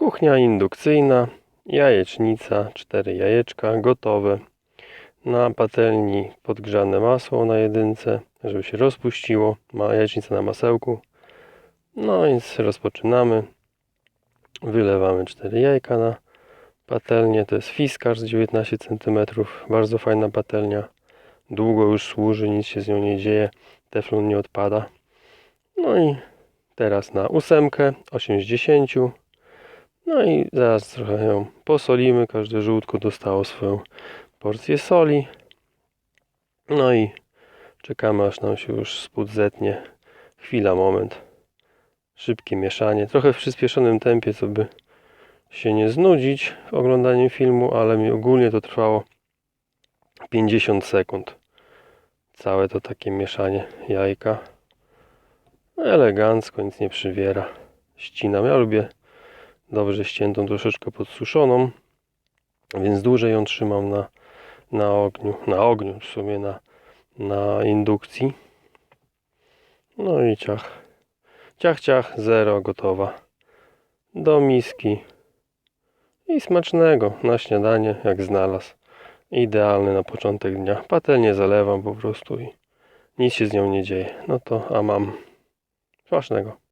Kuchnia indukcyjna, jajecznica, cztery jajeczka gotowe. Na patelni podgrzane masło na jedynce, żeby się rozpuściło. Ma jajecznica na masełku. No więc rozpoczynamy. Wylewamy cztery jajka na patelnię. To jest Fiskars 19 cm. Bardzo fajna patelnia. Długo już służy, nic się z nią nie dzieje. Teflon nie odpada. No i teraz na ósemkę, 8 z 10. No i zaraz trochę ją posolimy. Każde żółtko dostało swoją porcję soli. No i czekamy aż nam się już spód zetnie. Chwila, moment. Szybkie mieszanie. Trochę w przyspieszonym tempie, co by się nie znudzić w oglądaniu filmu, ale mi ogólnie to trwało 50 sekund. Całe to takie mieszanie jajka. Elegancko, nic nie przywiera. Ścinam. Ja lubię dobrze ściętą, troszeczkę podsuszoną, więc dłużej ją trzymam na, na ogniu, na ogniu w sumie na, na indukcji. No i ciach. Ciach, ciach, zero, gotowa. Do miski. I smacznego na śniadanie, jak znalazł. Idealny na początek dnia. Patelnię zalewam po prostu i nic się z nią nie dzieje. No to, a mam smacznego.